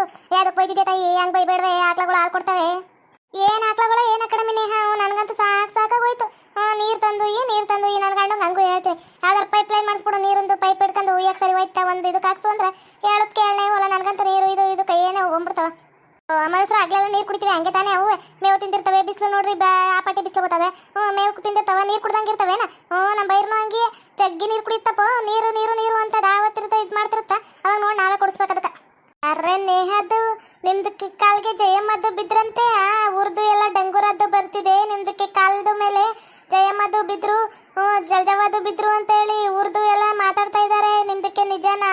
ಕೊಡ ಹಿಡ್ಕೊಂಡು ಯಾವ್ದಕ್ ಬೈತಿದ್ದೆ ತಾಯಿ? ಹಂಗ್ ಬೈಬೇಡವೆ, ಆಕ್ಳಗಳು ಹಾಲು ಕೊಡ್ತವೆ. ಏನ್ ಆಕ್ಳಗಳು? ಏನ ಕಡಿಮೆ ನೇಹ? ನನ್ಗಂತೂ ಸಾಕ್ ಸಾಕಾಗೋಯ್ತು. ನೀರ್ ತಂದು ಈ, ನೀರ್ ತಂದು ಈ, ನನ್ ಗಂಡ ಹಂಗೂ ಹೇಳ್ತೀನಿ. ಯಾವ್ದಾರ ಪೈಪ್ ಲೈನ್ ಮಾಡಿಸ್ಬಿಡು, ನೀರಿಂದು ಪೈಪ್ ಹಿಡ್ಕೊಂಡು ಉಯ್ಯಕ್ ಸರಿ ಹೋಯ್ತಾ ಒಂದ್ ಇದಕ್ಕೆ ಹಾಕ್ಸು ಅಂದ್ರೆ ಹೇಳತ್ ಕೇಳನೆ ಹೋಲ ನನ್ಗಂತ ನೀರು ಇದು ಇದು ಕೈಯೇನೆ ಹೋಗ್ಬಿಡ್ತಾವ. ಮನುಷ್ಯರು ಆಗ್ಲೆಲ್ಲ ನೀರು ಕುಡಿತೀವಿ, ಹಂಗೆ ತಾನೇ? ಅವು ಮೇವು ತಿಂತಿರ್ತವೆ ಬಿಸಿಲು ನೋಡ್ರಿ, ಬಾ, ಆ ಪಟ್ಟಿ ಬಿಸಿಲು ಬರ್ತದೆ ಹ್ಞೂ, ಮೇವು ತಿಂದಿರ್ತಾವ, ನೀರು ಕುಡ್ದಂಗೆ ಇರ್ತವೇನ? ಹ್ಞೂ ನಮ್ಮ ಬೈರ್ನು ಹಂಗೆ ಜಗ್ಗಿ ನೀರು ಕುಡಿತಪ್ಪ ನೀರು ನೀರು ನೀರು ಅಂತ ದಾವತ್ತಿರ್ತ ಇದು ಮಾಡ್ತಿರುತ್ತ. ಅವಾಗ ನೋಡಿ ನಾವೇ ಕುಡಿಸ್ಬೇಕು ಅದಕ್ಕೆ. ಅರ್ರೆ ನೇಹದು ನಿಮ್ದಕ್ಕೆ ಕಾಲ್ಗೆ ಜಯಮ್ಮದ್ದು ಬಿದ್ರಂತೆ? ಆ, ಉರ್ದು ಎಲ್ಲ ಡಂಗುರದ್ದು ಬರ್ತಿದೆ ನಿಮ್ದಕ್ಕೆ ಕಾಲ್ದು ಮೇಲೆ. ಜಯಮ್ಮದು ಬಿದ್ರು ಜಲ್ಜವಾದು ಬಿದ್ರು ಅಂತೇಳಿ ಉರ್ದು ಎಲ್ಲ ಮಾತಾಡ್ತಾ ಇದ್ದಾರೆ ನಿಮ್ದಕ್ಕೆ ನಿಜನಾ?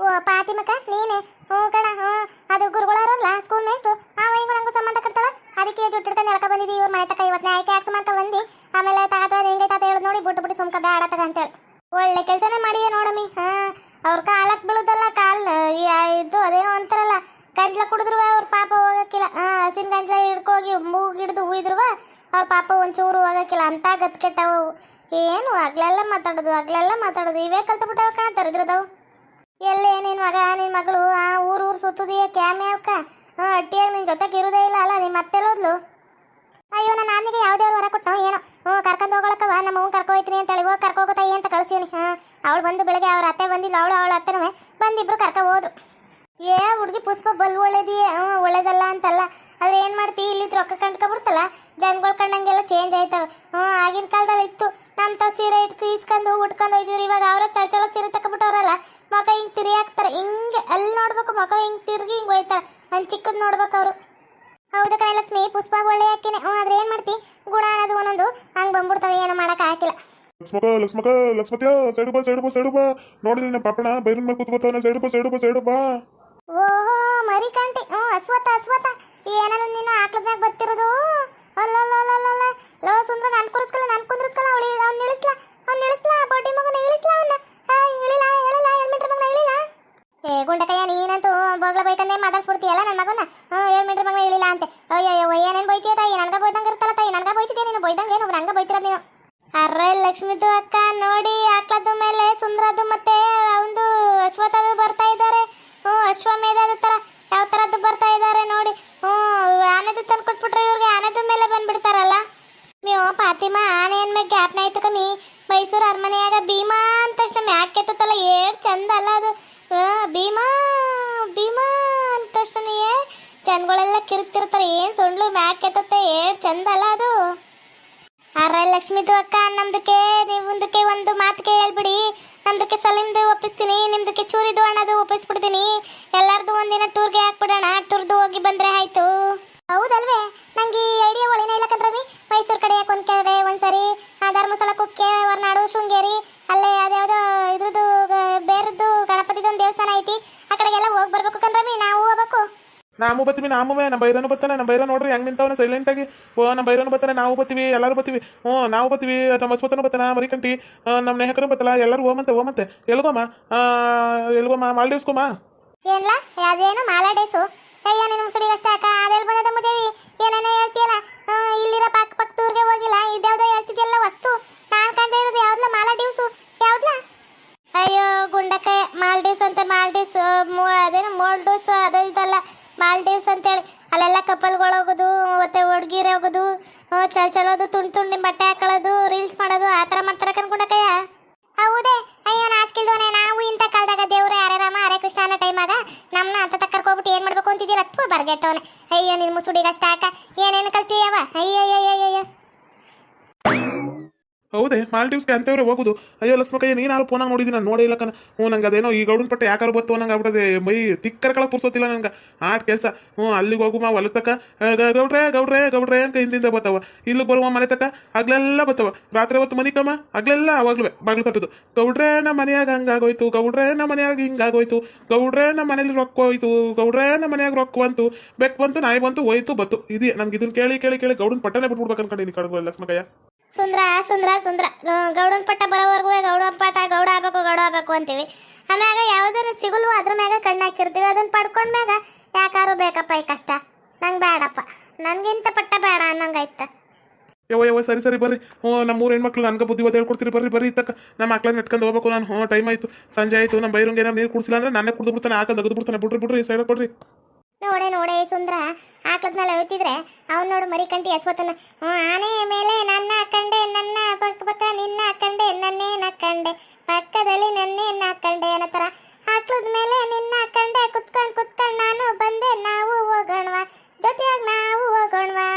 ಓ, ಪಾತಿಮಕ, ನೀನೆ? ಹ್ಞೂ ಕಣ, ಹ್ಞೂ. ಅದು ಗುರುಗಳಾರಲ್ಲ ಸ್ಕೂಲ್ ಮೇಸ್ಟ್ರು ಹಾಂ ಹಿಂಗ ನಂಗೂ ಸಂಬಂಧ ಕಟ್ತಾಳ? ಅದಕ್ಕೆ ಜುಟ್ಟು ಹಿಡ್ಕೊಂಡು ಎಳ್ಕ ಬಂದಿದ್ದಿ ಇವ್ರ ಮನೆ ತಕ ಇವತ್ತನೇ ಆಯ್ಕೆ ಅಂತ ಬಂದು ಆಮೇಲೆ ತಾತ, ಹೆಂಗೆ ನೋಡಿ, ಬಿಟ್ಟು ಬಿಟ್ಟು ಸುಮ್ಕ ಬೇಡ ತಗ ಅಂತೇಳಿ. ಒಳ್ಳೆ ಕೆಲಸನೇ ಪಾಪ ಒಂಚೂರು ಹೋಗಕ್ಕಿಲ್ಲ ಅಂತ ಗತ್ ಕೆಟ್ಟವು ಏನು ಆಗ್ಲೆಲ್ಲ ಮಾತಾಡೋದು ಆಗ್ಲೆಲ್ಲ ಮಾತಾಡೋದು. ಇವೇ ಕಲ್ತ್ಬಿಟ್ಟವ ಕಾಣ್ತಾರೆ ಇದ್ರದವು ಎಲ್ಲ ನಿನ್ನ ಮಗ, ನಿನ್ ಮಗಳು, ಆ ಊರು ಊರು ಸುತ್ತದೀಯ ಕ್ಯಾಮೆ ಅವಕ್ಕ? ಹಾ ಅಟ್ಟಿಯಾಗಿ ನಿನ್ ಜೊತೆಗೆ ಇರೋದೇ ಇಲ್ಲ ಅಲ್ಲ ನಿಮ್ಮ ಹೋದ್ಲು? ಅಯ್ಯೋ ನನ್ನ ನಾನಿಗೆ ಯಾವ್ದೇ ಹೊರ ಕೊಟ್ಟು ಏನೋ? ಹ್ಞೂ, ಕರ್ಕೊಂಡು ಹೋಗೊಳಕವ ನಮ್ಮ ಹ್ಞೂ ಕರ್ಕೊ ಅಂತ ಅಂತೇಳಿ ಹೋಗಿ ಕರ್ಕೊ ಹೋಗುತ್ತಾಯಿ ಅಂತ ಕಳ್ಸೀನಿ ಹಾ, ಅವಳು ಬಂದು ಬೆಳಗ್ಗೆ ಅವ್ರ ಅತ್ತೆ ಬಂದಿಲ್ಲ ಅವಳು ಅವಳ ಅತ್ತೆನೂ ಬಂದಿಬ್ರು ಕರ್ಕೊ ಹೋದ್ರು. ಏ, ಹುಡುಗಿ ಪುಷ್ಪ ಬಲ್ ಒಳ್ಳೇದಿ? ಒಳ್ಳೇದಲ್ಲ ಅಂತಲ್ಲ. ಆದ್ರೆ ಏನು ಮಾಡ್ತಿ? ಇಲ್ಲಿ ರೊಕ್ಕ ಕಂಡ್ಕೊಬಿಡ್ತಲ್ಲ ಜನಗಳು ಕಂಡಂಗೆಲ್ಲ ಚೇಂಜ್ ಆಯ್ತವ. ಹ್ಞೂ ಆಗಿನ ಕಾಲದಲ್ಲಿ ಇತ್ತು. ನಮ್ಮ ತಾವು ಸೀರೆ ಇಟ್ಕು ಇಸ್ಕೊಂಡು ಉಟ್ಕೊಂಡು ಹೋಯ್ತಿದ್ರು ಇವಾಗ ಅವರ ಚಳ ಸೀರೆ ತಕೊಬಿಟ್ಟವ್ರಲ್ಲ ಮಗ ಹಿಂಗೆ ತಿರಿ ಹಾಕ್ತಾರೆ ಹಿಂಗೆ ಅಲ್ಲಿ ನೋಡ್ಬೇಕು ಮಗ ಹಿಂಗೆ ತಿರ್ಗಿ ಹಿಂಗೆ ಹೋಯ್ತಾರೆ ಹಂಗೆ ಚಿಕ್ಕದ್ ನೋಡ್ಬೇಕು ಅವರು. ಹೌದು ಕಣೆ ಲಕ್ಷ್ಮಿ, ಪುಷ್ಪ ಒಳ್ಳೆ ಹಾಕಿನೇ ಹ್ಞೂ ಆದ್ರೆ ಏನು ಮಾಡ್ತಿ? ಗುಣ ಅನ್ನೋದು ಒಂದೊಂದು ಹಂಗೆ ಬಂದ್ಬಿಡ್ತವೆ. ಏನು ಮಾಡಕ್ ಹಾಕಿಲ್ಲ. ಲಕ್ಷ್ಮಕ ಲಕ್ಷ್ಮಕ, ಲಕ್ಷ್ಮತಿಯ, ಸೈಡು ಬಾ ಸೈಡು ಬಾ ಸೈಡು ಬಾ. ನೋಡಿದ್ರೆ ನಮ್ಮ ಬೈರನ್ ಮೇಲೆ ಕೂತ್ಕೋತಾನೆ ಸೈಡು ಬಾ ಸೈಡು ಬಾ ಸೈಡು ಬಾ. ಓಹೋ ಮರಿ ಕಂಟಿ ಹ್ಞೂ ಅಸ್ವತ ಅಸ್ವತ ಏನಲ್ಲ ನಿನ್ನ ಆಕ್ಳದ ಮ್ಯಾಗ ಬತ್ತಿರೋದು ಅಲ್ಲಲ್ಲಲ್ಲಲ್ಲ ಲೋ, ಸುಂದ್ರ, ನನ್ ಕುರಿಸ್ಕಲ್ಲ, ನನ್ ಕುಂದ್ರಿಸ್ಕಲ್ಲ, ಅವಳಿ ಅವ್ನು ನಿಳಿಸ್ಲಾ ಅವ್ನು ಇಳಿಸ್ಲ ಬಡ್ಡಿ ಮಗನ ಇಳಿಸ್ಲಾ ಅವನ್ನ ಇಳಿಲ್ಲ ಹೇಳಿಲ್ಲ ಹೆಣ್ಮಿಟ್ರ ಮಗನ ಇಳಿಲ್ಲ? ಏ, ಗುಂಡಕಯ್ಯ, ನೀನಂತೂ ಬೋಗ್ಲ ಬೈತಂದೆ ಮಾತಾಡ್ಸ್ಬಿಡ್ತೀಯಲ್ಲ ನನ್ನ ಹ್ಞೂ ಅಶ್ವಮೇಧದ ತರ, ಯಾವ ತರದ್ದು ಬರ್ತಾ ಇದ್ದಾರೆ ನೋಡಿ. ಹ್ಞೂ, ಆನೆದು ತಂದು ಕೊಟ್ಬಿಟ್ರೆ ಇವ್ರಿಗೆ ಆನೆದ ಮೇಲೆ ಬಂದ್ಬಿಡ್ತಾರಲ್ಲ. ನೀವು ಫಾತಿಮಾ ಆನೆ ಅನ್ಮೇಲೆ ಗ್ಯಾಪ್ನ ಆಯ್ತು ಕಮ್ಮಿ ಮೈಸೂರು ಅರಮನೆಯಾಗ ಭೀಮಾ ಅಂತಷ್ಟ ಮ್ಯಾಕ್ ಎತ್ತಲ್ಲ ಏಡ್ ಚಂದ ಅಲ್ಲ ಅದು. ಭೀಮಾ ಭೀಮಾ ಅಂತಷ್ಟನೆಯೇ ಜನಗಳೆಲ್ಲ ಕಿರುತ್ತಿರ್ತಾರೆ ಏನು ಸುಂಡ್ಲು ಮ್ಯಾಕ್ ಕೆತ್ತತ್ತೆ ಏಡ್ ಚಂದ ಅಲ್ಲ ಅದು. ಅರೆ ಲಕ್ಷ್ಮಿದು ಅಕ್ಕ ನಮ್ದಕ್ಕೆ ನೀವು ಮುಂದಕ್ಕೆ ಒಂದು ಮಾತಿಗೆ ಹೇಳ್ಬಿಡಿ ನಮ್ದಕ್ಕೆ ಸಲೀಮ್ದು ಒಪ್ಪಿಸ್ತೀನಿ, ನಿಮ್ದಕ್ಕೆ ಚೂರಿದು ಹಣದು ಒಪ್ಪಿಸ್ಬಿಡ್ತೀನಿ. ಎಲ್ಲಾರ್ದು ಒಂದಿನ ಟೂರ್ಗೆ ಹಾಕ್ಬಿಡೋಣ ಟೂರ್ದು ಹೋಗಿ ಬಂದರೆ ಆಯಿತು. ಹೌದಲ್ವೇ? ನಂಗೆ ಈ ಐಡಿಯಾ ಒಳಿನ ಇಲ್ಲ ಕಣ್ರವಿ ಮೈಸೂರು ಕಡೆ ಯಾಕೆ ಒಂದು ಕಡೆ ಒಂದ್ಸರಿ ಧರ್ಮಸ್ಥಳ ಕುಕ್ಕೆ ಹೊರನಾಡು ಶೃಂಗೇರಿ ಬತ್ತೀವಿ ನಾಮುವೆ ನಮ್ಮ ಬೈರನು ಬರ್ತಾನೆ ನಮ್ಮ ಬೈರ ನೋಡ್ರಿ ಹೆಂಗ್ ನಿಂತವನ ಸೈಲೆಂಟ್ ಆಗಿ. ಓ ನಮ್ಮ ಬೈರನು ಬರ್ತಾನೆ ನಾವು ಬತ್ತೀವಿ ಎಲ್ಲರೂ ಬತ್ತೀವಿ. ಹ್ಞೂ ನಾವು ಬತ್ತೀವಿ ನಮ್ಮ ಅಸ್ವತನು ಬರ್ತಾನ ಮರಿಕಂಟಿ ಆ, ನಮ್ಮ ನೇಹಕರು ಬತ್ತಲ್ಲ ಎಲ್ಲರೂ ಓಮಂತೆ ಓಮಂತೆ. ಎಲ್ಗೋಮ? ಎಲ್ಗೋಮ ಮಾಲ್ಡೀವ್ಸ್ಗೋಮ? ಏನ್ಲ ಅದೇನು ಮಾಲಾಡೇಸು. ಅಯ್ಯ ನಿನ್ನ ಮುಸುಡಿ ಅಷ್ಟೇ ಅಕ್ಕ ಅದೆಲ್ಲ ಬಂದದ ಮುಜೇವಿ. ಏನೇನೋ ಹೇಳ್ತೀಯಲ್ಲ. ಆ, ಇಲ್ಲಿರೋ ಪಕ್ಕ ಪಕ್ಕದೂರ್ಗೆ ಹೋಗಿಲ್ಲ ಇದ್ಯಾವ್ದೋ ಹೇಳ್ತಿದ್ಯಲ್ಲ ವಸ್ತು. ನಾನ್ ಕಂಡ ಇರೋದು ಯಾವ್ದಲ್ಲ ಮಾಲಾಡೀವ್ಸು? ಯಾವ್ದಲ್ಲ ಅಯ್ಯೋ ಗುಂಡಕ್ಕೆ ಮಾಲ್ಡೀವ್ಸ್ ಅಂತ ಮಾಲ್ಡೀವ್ಸ್. ಅಲ್ಲೆಲ್ಲ ಕಪಲ್ಗಳು ಹೋಗೋದು ಮತ್ತೆ ಹುಡುಗಿರೇ ಹೋಗೋದು ಚಲ ಚಲೋದು, ತುಂಡು ತುಂಡು ಬಟ್ಟೆ ಹಾಕೊಳ್ಳೋದು ರೀಲ್ಸ್ ಮಾಡೋದು, ಆ ಥರ ಮಾಡ್ತಾರೆ ಕನ್ಕೊಂಡಕ್ಕಯ್ಯ ಹೌದೇ. ಅಯ್ಯೋ ನಾಚ್ಕಿಲ್ದೋನೆ ನಾವು ಇಂಥ ಕಾಲದಾಗ ದೇವ್ರು ಹರೇ ರಾಮ, ಹರೇ ಕೃಷ್ಣ ಅನ್ನೋ ಟೈಮಾಗ ನಮ್ಮನ್ನ ಅಂತ ತಕ್ಕರ್ಕೋಗ್ಬಿಟ್ಟು ಏನು ಮಾಡ್ಬೇಕು ಅಂತಿದ್ದೀರ ಹತ್ತು ಬರ್ಗೆಟ್ಟವನೆ. ಅಯ್ಯೋ, ನಿನ್ ಮುಸುಡಿಗೆ ಅಷ್ಟ ಹಾಕ. ಏನೇನು ಕಲ್ತೀಯವ? ಅಯ್ಯೋ ಅಯ್ಯೋ ಅಯ್ಯೋ ಅಯ್ಯೋ ಹೌದೇ ಮಾಲ್ಡೀವ್ಸ್ಗೆ ಅಂತವ್ರೆ ಹೋಗುದು. ಅಯ್ಯೋ ಲಕ್ಷ್ಮಕಯ್ಯ ನೀನಾರು ಫೋನಾಗ ನೋಡಿದ್ದೀನಿ ನಾನು ನೋಡೇ ಇಲ್ಲ ಕಣ. ಹ್ಞೂ ನಂಗೆ ಅದೇನೋ ಈ ಗೌಡನ ಪಟ್ಟೆ ಯಾಕಾರು ಬತ್ತು ನಂಗೆ ಆಗ್ಬಿಡದೆ. ಮೈ ತಿಕ್ಕರ್ಕಳ ಪುರ್ಸೋತಿಲ್ಲ ನಂಗೆ. ಆಟ್ ಕೆಲಸ. ಹ್ಞೂ ಅಲ್ಲಿಗೆ ಹೋಗು ಮಾ ಹೊಲದ ತಕ. ಆ, ಗ- ಗೌಡ್ರೆ ಗೌಡ್ರೆ ಗೌಡ್ರೆ ಅಂತ ಹಿಂದಿಂದ ಬರ್ತಾವ ಇಲ್ಲಿ ಬರುವ ಮನೆ ತಕ್ಕ ಹಗ್ಲೆಲ್ಲ ಬರ್ತಾವ ರಾತ್ರಿ ಹೊತ್ತು ಮನಿ ಕಮ್ಮ ಹಗ್ಲೆಲ್ಲ ಅವಾಗ್ಲೂ ಬಾಗ್ಲು ತಟ್ಟದು ಗೌಡ್ರೆ ನಮ್ಮ ಮನೆಯಾಗ ಹಂಗಾಗೋಯ್ತು. ಗೌಡ್ರೆ ನಮ್ಮ ಮನೆಯಾಗ ಹಿಂಗಾಗೋಯ್ತು. ಗೌಡ್ರೆ ನಮ್ಮ ಮನೇಲಿ ರೊಕ್ಕ ಹೋಯ್ತು. ಗೌಡ್ರೆ ನಮ್ಮ ಮನೆಯಾಗ ರೊಕ್ಕ ಬಂತು. ಬೆಕ್ ಬಂತು ನಾಯಿ ಬಂತು ಹೋಯ್ತು ಬತ್ತು. ಇದೆಯೇ ನಮ್ಗೆ ಇದನ್ನ ಕೇಳಿ ಕೇಳಿ ಕೇಳಿ ಗೌಡನ ಪಟ್ಟನೆ ಬಿಟ್ಬಿಡ್ಬೇಕು ಅನ್ಕೊಂಡಿನಿ ಕಡಗು ಲಕ್ಷ್ಮಕ್ಕಯ್ಯ ಸುಂದ್ರ ಸುಂದ್ರ ಸುಂದ್ರ. ಗೌಡನ ಪಟ್ಟ ಬರೋವರೆಗೂ ಗೌಡ ಪಟ್ಟ ಗೌಡ ಆಗಬೇಕು ಗೌಡ ಆಗಬೇಕು ಅಂತೀವಿ. ಆಮ್ಯಾಗ ಯಾವ್ದಾರು ಸಿಗಲ್ವೋ ಅದ್ರ ಮ್ಯಾಗ ಕಣ್ಣು ಹಾಕಿರ್ತೀವಿ. ಅದನ್ನ ಪಡ್ಕೊಂಡ್ಮ್ಯಾಗ ಯಾಕಾರು ಬೇಕಪ್ಪ ಈ ಕಷ್ಟ. ನಂಗೆ ಬೇಡಪ್ಪ ನನಗಿಂತ ಪಟ್ಟ ಬೇಡ ಅನ್ನಂಗಾಯ್ತ. ಯವ ಯವ ಸರಿ ಸರಿ, ಬರ್ರಿ. ಹ್ಞೂ ನಮ್ಮ ಮೂರು ಹೆಣ್ಮಕ್ಳು ನನಗೆ ಬುದ್ಧಿ ಬದ್ದು ಹೇಳ್ಕೊಡ್ತೀರಿ ಬರ್ರಿ ಬರ್ರಿ, ಇತ್ತಕ್ಕ. ನಮ್ಮ ಮಕ್ಳನ್ನ ನೆಟ್ಕೊಂಡು ಹೋಗ್ಬೇಕು ನಾನು. ಹ್ಞೂ, ಟೈಮ್ ಆಯಿತು. ಸಂಜೆ ಆಯಿತು. ನಮ್ಮ ಬೈರಂಗೆ ಏನಾರು ನೀರು ಕುಡಿಸಿಲ್ಲ ಅಂದ್ರೆ ನಾನೇ ಕುಡಿದು ಬಿಡ್ತಾನೆ. ಆಗ ತೆಗೆದು ಬಿಡ್ತಾನೆ. ಬಿಡ್ರಿ ಬಿಡ್ರಿ ಸೈಡ್ ಕೊಡ್ರಿ. ನೋಡೆ ನೋಡೆ, ಸುಂದ್ರ. ಆಕಳದ ಮೇಲೆ ಹೋಯ್ತಿದ್ರೆ ಅವ್ನು ನೋಡು ಮರಿ ಕಂಟಿ ಅಸ್ವತನ ಆನೆ ಮೇಲೆ ನನ್ನ ಕಂಡೆ, ನನ್ನ ಪಕ್ಕ ಪಕ್ಕ ನಿನ್ನ ಕಂಡೆ ನನ್ನೇ ನಕ್ಕಂಡೆ ಪಕ್ಕದಲ್ಲಿ ನನ್ನೇ ನಕ್ಕಂಡೆ ಅನ್ನೋ ಥರ. ಆಕಳದ ಮೇಲೆ ನಿನ್ನ ಕಂಡೆ ಕುತ್ಕೊಂಡು ಕುತ್ಕೊಂಡು ನಾನು ಬಂದೆ, ನಾವು ಹೋಗೋಣವಾ. ಜೊತೆಯಾಗಿ ನಾವು ಹೋಗೋಣವಾ.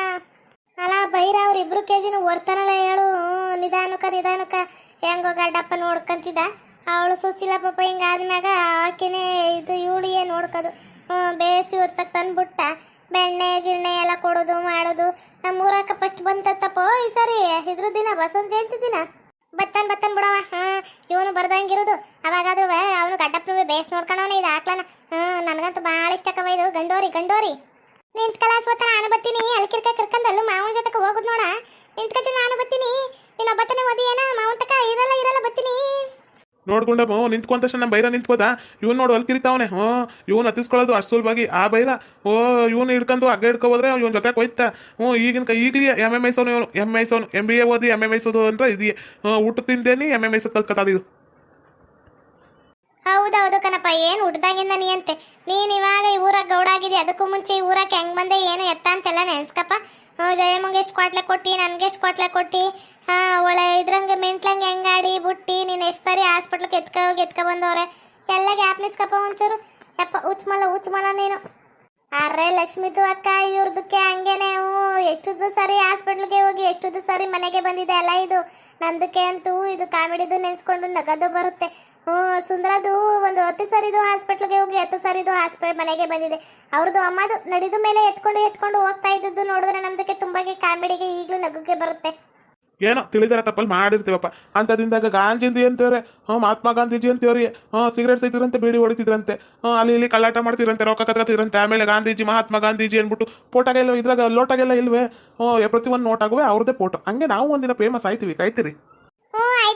ಅಲ್ಲ ಬೈರ ಅವ್ರಿಬ್ರು ಕೆ ಜಿನ ಓರ್ತಾನಲ್ಲ ಹೇಳು. ನಿಧಾನಕ ನಿಧಾನಕ ಹೆಂಗೋ ಗಡ್ಡಪ್ಪ ನೋಡ್ಕಂತಿದ್ದ? ಅವಳು ಸುಶೀಲ ಪಾಪ ಹಿಂಗಾದ್ಮ್ಯಾಗ ಆಕೆನೇ ಇದು, ಇವಳಿಯೇ ನೋಡ್ಕೋದು. ಹ್ಞೂ, ಬೇಸಿ ಹೊರ್ತಕ್ ತಂದ್ಬಿಟ್ಟ. ಬೆಣ್ಣೆ, ಗಿಣ್ಣೆ ಎಲ್ಲ ಕೊಡೋದು, ಮಾಡೋದು. ನಮ್ಮ ಫಸ್ಟ್ ಬಂತತ್ತಪ್ಪ. ಈ ಸರಿ. ಇದ್ರ ದಿನ, ಬಸವನ ಜಯಂತಿ ದಿನ. ಬತ್ತನ್ ಬತ್ತನ್ ಬಿಡವ ಹಾ ಇವನು ಬರ್ದಂಗಿರೋದು. ಅವಾಗಾದ್ರೂ ಅವನು ಗಡ್ಡಪ್ಪನೂ ಬೇಸ್ ನೋಡ್ಕೊಳವನ ಇದು ಹಾಕ್ಲನ ಹಾ ನನಗಂತೂ ಭಾಳ ಇಷ್ಟಕ್ಕವ ಇದು. ಗಂಡೋರಿ ಗಂಡೋರಿ. ನಿಂತ್ಕಲ ಸ್ವತ ನಾನು ಬತ್ತೀನಿ ಅಲ್ಲೂ ಮಾವನ ಜೊತೆಗೆ ಹೋಗುದ್ ನೋಡ. ನಿಂತ್ಕಚ್ಚ ನಾನು ಬತ್ತೀನಿ ನೋಡ್ಕೊಂಡ ಹ್ಞೂ ನಿಂತ್ಕೊಂಡ ತಕ್ಷಣ ಬೈರ ನಿಂತ್ಕೋದ ಇವ್ನು ನೋಡಿ, ಅಲ್ಲಿ ಕಿರಿತಾವನೆ ಹ್ಞೂ ಇವ್ನು ಹತ್ತಿಸ್ಕೊಳ್ಳೋದು ಅಷ್ಟು ಸುಲಭವಾಗಿ ಆ ಬೈರ, ಓ, ಇವ್ನು ಹಿಡ್ಕೊಂಡು ಹಗ್ಗ ಹಿಡ್ಕೊಬೋದ್ರೆ ಇವ್ನ ಜೊತೆ ಹೋಯ್ತಾ? ಹ್ಞೂ ಈಗಿನ ಕ, ಈಗಲೇ ಎಂ ಎಂ ಐಸೋನು ಇವನು. ಎಂ ಐಸೋನು ಎಂ ಬಿ ಎ ಓದಿ ಎಂ ಎಂ ಐಸೋದು ಅಂದ್ರೆ ಇದೆಯೇ ಊಟ ತಿಂದೇನಿ ಎಂ ಎಂ ಐಸೋದು ಇದು. ಹೌದೌದು ಕಣಪ್ಪ, ಏನು ಹುಟ್ದಾಗಿಂದ ನೀ ಅಂತೆ? ನೀನು ಇವಾಗ ಈ ಊರಾಗ ಗೌಡ ಆಗಿದಿ ಅದಕ್ಕೂ ಮುಂಚೆ ಈ ಊರಾಗ ಹೆಂಗ್ ಬಂದೆ, ಏನು ಎತ್ತ ಅಂತೆಲ್ಲ ನೆನ್ಸ್ಕಪ್ಪ. ಜಯಮ್ಮಂಗೆ ಎಷ್ಟು ಕ್ವಾಟ್ಲೆ ಕೊಟ್ಟಿ ನನಗೆ ಎಷ್ಟು ಕ್ವಾಟ್ಲೆ ಕೊಟ್ಟಿ. ಹಾ, ಒಳ್ಳೆ ಇದ್ರಂಗೆ ಮೆಂಟ್ಲಂಗೆ ಹೆಂಗಾಡಿ ಬುಟ್ಟಿ, ನೀನು ಎಷ್ಟು ಸಾರಿ ಹಾಸ್ಪಿಟ್ಲಿಗೆ ಎತ್ಕ ಹೋಗಿ ಎತ್ಕ ಬಂದವ್ರೆ. ಎಲ್ಲ ಗ್ಯಾಪ್ ನಿಸ್ಕಪ್ಪ ಒಂಚೂರು. ಯಪ್ಪ ಉಚ್ಮಲ ಉಚ್ಮಲ ನೀನು. ಅರ್ರೆ ಲಕ್ಷ್ಮಿದು ಅಕ್ಕ, ಇವ್ರದಕ್ಕೆ ಹಂಗೇನೆ. ಹ್ಞೂ, ಎಷ್ಟುದ್ದು ಸರಿ ಹಾಸ್ಪಿಟ್ಲ್ಗೆ ಹೋಗಿ, ಎಷ್ಟುದ್ದು ಸರಿ ಮನೆಗೆ ಬಂದಿದೆ ಅಲ್ಲ ಇದು. ನಂದಕ್ಕೆ ಅಂತೂ ಇದು ಕಾಮಿಡಿದು ನೆನ್ಸ್ಕೊಂಡು ನಗದು ಬರುತ್ತೆ. ಹ್ಞೂ, ಸುಂದರದು ಒಂದು ಹತ್ತು ಸರಿದು ಹಾಸ್ಪಿಟ್ಲಿಗೆ ಹೋಗಿ ಹತ್ತು ಸರಿದು ಹಾಸ್ಪಿಟಲ್ ಮನೆಗೆ ಬಂದಿದೆ. ಅವ್ರದ್ದು ಅಮ್ಮದು ನಡೆದ ಮೇಲೆ ಎತ್ಕೊಂಡು ಎತ್ಕೊಂಡು ಹೋಗ್ತಾ ಇದ್ದದ್ದು ನೋಡಿದ್ರೆ ನಮ್ದಕ್ಕೆ ತುಂಬಾಗೆ ಕಾಮಿಡಿಗೆ ಈಗಲೂ ನಗುಗೆ ಬರುತ್ತೆ. ಏನೋ ತಿಳಿದಾರ ತಪ್ಪಲ್ಲಿ ಮಾಡಿರ್ತೀವಪ್ಪ. ಅಂಥದ್ದಿಂದಾಗ ಗಾಂಧೀಜಿ ಅಂತೇವ್ರೆ ಹ್ಞೂ, ಮಹಾತ್ಮ ಗಾಂಧೀಜಿ ಅಂತೇವ್ರಿ ಹ್ಞೂ, ಸಿಗರೇಟ್ ಸೈತಿದ್ರಂತೆ ಬೀಡಿ ಹೊಡಿತಿದ್ರಂತೆ. ಹ್ಞೂ, ಅಲ್ಲಿ ಇಲ್ಲಿ ಕಳ್ಳಾಟ ಮಾಡ್ತಿದ್ರಂತೆ, ರೊಕ್ಕ ಕತ್ಕತ್ತಿದ್ರಂತೆ. ಆಮೇಲೆ ಗಾಂಧೀಜಿ, ಮಹಾತ್ಮ ಗಾಂಧೀಜಿ ಅಂದ್ಬಿಟ್ಟು ಫೋಟೋಗೆಲ್ಲ ಇದ್ರಾಗ ಲೋಟಾಗೆಲ್ಲ ಇಲ್ವೇ? ಹ್ಞೂ, ಪ್ರತಿಯೊಂದು ನೋಟ್ ಆಗುವೆ ಅವ್ರದ್ದೇ ಫೋಟೋ ಹಂಗೆ ನಾವು ಒಂದಿನ ಫೇಮಸ್ ಆಯ್ತೀವಿ ಕಾಯ್ತೀರಿ?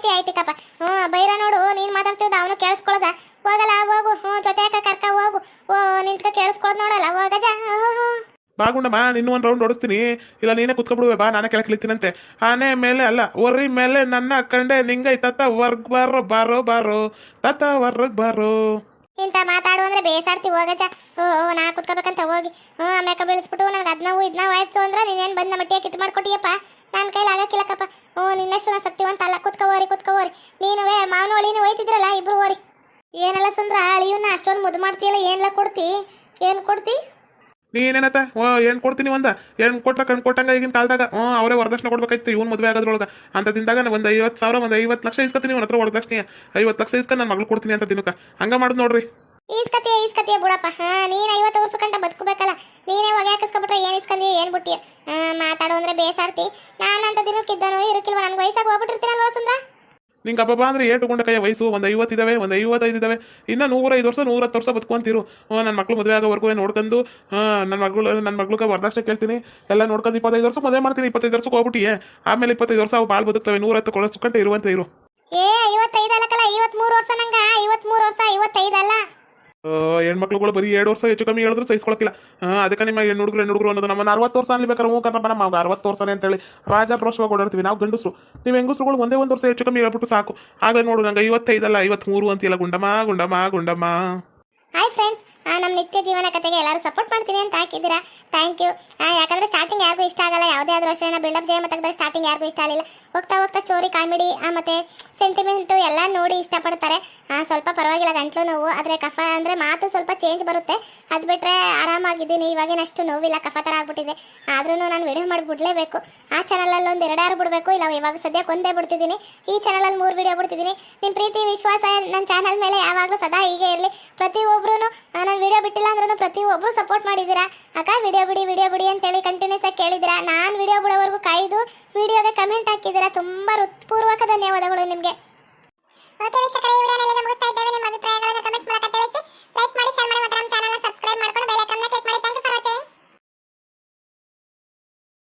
ಹ್ಞೂ ಆಯ್ತು ಕಪ್ಪ. ಹ್ಞೂ, ಬೈರ ನೋಡು, ನೀನು ಮಾತಾಡ್ತಿದ್ದ ಅವನು ಕೇಳಿಸ್ಕೊಳ್ಳೋದ ಹೋಗಲ್ಲ, ಹೋಗು, ಹ್ಞೂ ಜೊತೆ ಕರ್ಕ ಹೋಗು. ಓ, ನಿಂತ್ಕ ಕೇಳಿಸ್ಕೊಳ್ಳೋದು ನೋಡಲ್ಲ, ಹೋಗಜ. ಬಾಗುಂಡಮ್ಮ ನಿನ್ನ ಒಂದು ರೌಂಡ್ ಓಡಿಸ್ತೀನಿ. ಇಲ್ಲ, ನೀನೇ ಕುತ್ಕೊಬಿಡುವೆ, ಬಾ, ನಾನೇ ಕೆಳಗೆ ಇಳಿತೀನಂತೆ. ಆನೆ ಮೇಲೆ ಅಲ್ಲ ಒರ್ರಿ ಮೇಲೆ ನನ್ನ ಕಂಡೆ ನಿಂಗೈ, ತತ್ತ ವರ್ಗ್ ಬಾರೋ ಬಾರೋ ಬಾರೋ, ತತ್ತ ವರ್ಗ್ ಬಾರೋ. ಇಂಥ ಮಾತಾಡು ಅಂದ್ರೆ ಬೇಸಾಡ್ತಿ ಹೋಗಜ ಓ ನಾ ಕುತ್ಕೋಬೇಕಂತ ಹೋಗಿ. ಹ್ಞೂ ಆಮ್ಯಾಕ ಬೀಳಿಸ್ಬಿಟ್ಟು ನನಗೆ ಅದನ್ನವು ಇದನ್ನ ಆಯ್ತು ಅಂದ್ರೆ ನೀನೇನು ಬಂದು ನಮ್ಮ ಕಿಟ್ ಮಾಡ್ಕೊಟ್ಟಿಯಪ್ಪ? ನನ್ನ ಕೈಲಿ ಆಗಕ್ಕಿಲ್ಲಕ್ಕಪ್ಪ. ಹ್ಞೂ, ನಿನ್ನಷ್ಟು ನಾನು ಸತ್ಯವಂತ ಅಲ್ಲ. ಕುತ್ಕೋರಿ ಕುತ್ಕೋರಿ ನೀನುವೇ ಮಾವನ ಅಳಿನೂ ಹೋಯ್ತಿದ್ರಲ್ಲ, ಇಬ್ರು ಹೋರಿ. ಏನಲ್ಲ ಸುಂದ್ರ, ಅಳಿಯನ್ನ ಅಷ್ಟೊಂದು ಮುದ್ದು ಮಾಡ್ತೀಯಲ್ಲ ಏನೆಲ್ಲ ಕೊಡ್ತಿ? ಏನು ಕೊಡ್ತಿ? ನೀನೇನತ್ತ ಓ ಏನು ಕೊಡ್ತೀನಿ ಒಂದು? ಏನು ಕೊಟ್ರ ಕಣ್ ಕೊಟ್ಟಂಗ ಈಗಿನ ಕಾಲದಾಗ? ಹ್ಞೂ, ಅವರೇ ವರದಕ್ಷಿಣೆ ಕೊಡ್ಬೇಕಾಯ್ತು, ಇವ್ನು ಮದುವೆ ಆಗೋದ್ರೊಳಗೆ. ಅಂತದಿಂದಾಗ ಒಂದು ಐವತ್ತು ಸಾವಿರ, ಒಂದು ಐವತ್ತು ಲಕ್ಷ ಇಸ್ಕೊತೀನಿ ಇವನ ಹತ್ರ ವರದಕ್ಷಿಣೆ. ಐವತ್ತು ಲಕ್ಷ ಇಸ್ಕೊಂಡು ನನ್ನ ಮಗಳು ಕೊಡ್ತೀನಿ ಅಂತ ದಿನಕ್ಕೆ. ಹಂಗೆ ಮಾಡೋದು ನೋಡ್ರಿ. ಈಸ್ಕತಿಯ ಈಸ್ಕತಿಯ ಬಿಡಪ್ಪ. ಹಾ, ನೀನ್ ಐವತ್ತು ವರ್ಷ ಕಂಡ ಬದುಕಬೇಕಲ್ಲ. ನೀನೇ ಹೊಗೆ ಹಾಕಿಸ್ಕೊಬಿಟ್ರೆ ಏನ್ ಇಸ್ಕಂದಿ, ಏನ್ ಬಿಟ್ಟಿ? ಮಾತಾಡು ಅಂದ್ರೆ ಬೇಸಾಡ್ತಿ. ನಾನು ಅಂತ ದಿನಕ್ಕಿದ್ದನು ಇರಕ್ಕಿಲ್ವ ನನ್ಗೆ ವಯಸ್ಸಾಗಿ ಹೋಗ್ಬಿಟ್ಟಿರ್ತೀನಲ್ವಾ ಸುಂದ್ರ? ನಿಂಗೆ ಅಪ್ಪ ಅಂದ್ರೆ ಏಟು ಗುಂಡ ಕೈಯ ವಯಸ್ಸು, ಒಂದು ಐವತ್ತಿದ್ದಾವೆ ಒಂದು ಐವತ್ತೈದು ಇದ್ದಾವೆ ಇನ್ನು ನೂರೈದು ವರ್ಷ, ನೂರತ್ತು ವರ್ಷ ಬದುಕೊಂತಿರು ನನ್ನ ಮಕ್ಳು ಮದುವೆ ಆಗೋವರೆಗೂ ನೋಡ್ಕೊಂಡು ನನ್ನ ಮಗಳು ನನ್ನ ಮಗ್ಳಿಗೆ ವರದಕ್ಷಿಣೆ ಕೇಳ್ತೀನಿ. ಎಲ್ಲ ನೋಡ್ಕೊಂಡು ಇಪ್ಪತ್ತೈದು ವರ್ಷ ಮದುವೆ ಮಾಡ್ತೀನಿ. ಇಪ್ಪತ್ತೈದು ವರ್ಷಕ್ಕೆ ಹೋಗ್ಬಿಟ್ಟಿಯೇ ಆಮೇಲೆ ಇಪ್ಪತ್ತೈದು ವರ್ಷ ಅವು ಭಾಳ ಬದುಕ್ತವೆ. ನೂರತ್ತು ಕೊಳಸ್ಕೊಂಡೆ ಇರುವಂತ ಇರು. ಏ, ಐವತ್ತೈದು ಅಲ್ಲಕಲ್ಲ, ಐವತ್ಮೂರು ವರ್ಷ ನಂಗ, ಐವತ್ಮೂರು ವರ್ಷ, ಐವತ್ತೈದು ಅಲ್ಲ. ಹೆಣ್ಮಕ್ಳುಗಳು ಬರೀ ಎರಡು ವರ್ಷ ಹೆಚ್ಚು ಕಮ್ಮಿ ಹೇಳಿದ್ರು ಸಹಿಸ್ಕೊಳಕಿಲ್ಲ ಅದಕ್ಕೆ ನಿಮ್ಮ ಹೆಣ್ಣು ಹುಡುಗರು ಹುಡುಗರು ಅನ್ನೋದು ನಮ್ಮ ಅರವತ್ತು ವರ್ಷ ಅಲ್ಲಿ ಬೇಕಾದ್ರೆ ಹ್ಞೂ ಕನ್ನಪ್ಪ ನಮ್ಮ ಅರವತ್ತು ವರ್ಷನೇ ಅಂತೇಳಿ ರಾಜಾಪ್ರೋಷವಾಗಿ ಓಡಾಡ್ತೀವಿ ನಾವು ಗಂಡಸರು. ನೀವು ಹೆಂಗಸ್ರುಗಳು ಒಂದೇ ಒಂದು ವರ್ಷ ಹೆಚ್ಚು ಕಮ್ಮಿ ಹೇಳ್ಬಿಟ್ಟು ಸಾಕು. ಆಗ ನೋಡು ನಂಗೆ ಐವತ್ತೈದಲ್ಲ ಐವತ್ಮೂರು ಅಂತಿಲ್ಲ ಗುಂಡಮ್ಮ ಗುಂಡಮ್ಮ ಗುಂಡಮ್ಮ. ಹಾಯ್ ಫ್ರೆಂಡ್ಸ್ ನಮ್ಮ ನಿತ್ಯ ಜೀವನ ಕತೆಗೆ ಎಲ್ಲರೂ ಸಪೋರ್ಟ್ ಮಾಡ್ತೀನಿ ಅಂತ ಹಾಕಿದ್ದೀರಾ? ಥ್ಯಾಂಕ್ ಯು ಯಾಕಂದ್ರೆ ಸ್ಟಾರ್ಟಿಂಗ್ ಯಾರಿಗೂ ಇಷ್ಟ ಆಗಲ್ಲ, ಯಾವುದೇ ಆದ್ರೂ ಅಷ್ಟೇ. ಬಿಲ್ಡಪ್ ಜಯ ಮತ್ತೆ ಸ್ಟಾರ್ಟಿಂಗ್ ಯಾರಿಗೂ ಇಷ್ಟ ಆಗಲಿಲ್ಲ. ಹೋಗ್ತಾ ಹೋಗ್ತಾ ಸ್ಟೋರಿ ಕಾಮಿಡಿ ಮತ್ತೆ ಸೆಂಟಿಮೆಂಟು ಎಲ್ಲ ನೋಡಿ ಇಷ್ಟಪಡ್ತಾರೆ. ಸ್ವಲ್ಪ ಪರವಾಗಿಲ್ಲ ಗಂಟ್ಲು ನೋವು, ಆದರೆ ಕಫ ಅಂದರೆ ಮಾತು ಸ್ವಲ್ಪ ಚೇಂಜ್ ಬರುತ್ತೆ. ಅದು ಬಿಟ್ಟರೆ ಆರಾಮಾಗಿದ್ದೀನಿ. ಇವಾಗಿನಷ್ಟು ನೋವಿಲ್ಲ, ಕಫ ಥರ ಆಗ್ಬಿಟ್ಟಿದೆ. ಆದ್ರೂ ನಾನು ವಿಡಿಯೋ ಮಾಡಿ ಬಿಡಲೇಬೇಕು. ಆ ಚಾನಲಲ್ಲಿ ಒಂದು ಎರಡಾರು ಬಿಡಬೇಕು. ಇಲ್ಲ, ಇವಾಗ ಸದ್ಯಕ್ಕೆ ಒಂದೇ ಬಿಡ್ತಿದ್ದೀನಿ. ಈ ಚಾನಲಲ್ಲಿ ಮೂರು ವಿಡಿಯೋ ಬಿಡ್ತಿದ್ದೀನಿ. ನಿಮ್ಮ ಪ್ರೀತಿ, ವಿಶ್ವಾಸ ನನ್ನ ಚಾನಲ್ ಮೇಲೆ ಯಾವಾಗಲೂ ಸದಾ ಹೀಗೆ ಇರಲಿ. ಪ್ರತಿಯೊಬ್ಬರೂ ನಾನು ವಿಡಿಯೋ ಬಿಟ್ಟಿಲ್ಲ ಅಂದ್ರೂ ಪ್ರತಿಯೊಬ್ಬರು ಸಪೋರ್ಟ್ ಮಾಡಿದ್ದೀರಾ? ಅಕ್ಕ ವಿಡಿಯೋ ಬಿಡಿ ವಿಡಿಯೋ ಬಿಡಿ ಅಂತೇಳಿ ಕಂಟಿನ್ಯೂಸ್ ಆಗಿ ಕೇಳಿದ್ದೀರಾ? ನಾನು ವಿಡಿಯೋ ಬಿಡೋವರೆಗೂ ಕಾಯ್ದು ವಿಡಿಯೋಗೆ ಕಮೆಂಟ್ ಹಾಕಿದ್ದೀರಾ? ತುಂಬ ಹೃತ್ಪೂರ್ವಕ ಧನ್ಯವಾದಗಳು ನಿಮಗೆ. ಓಕೆ ವೀಕ್ಷಕರೇ, ಈ ವಿಡಿಯೋನಲ್ಲಿ ಮುಗಿಸ್ತಾ ಇದ್ದೇವೆ. ನಿಮ್ಮ ಅಭಿಪ್ರಾಯಗಳನ್ನು ಕಮೆಂಟ್ಸ್ ಮೂಲಕ ತಿಳಿಸಿ. ಲೈಕ್ ಮಾಡಿ ಶೇರ್ ಮಾಡಿ, ಮತ್ತು ನಮ್ಮ ಚಾನಲ್ನ ಸಬ್ಸ್ಕ್ರೈಬ್ ಮಾಡ್ಕೊಂಡು ಬೆಲ್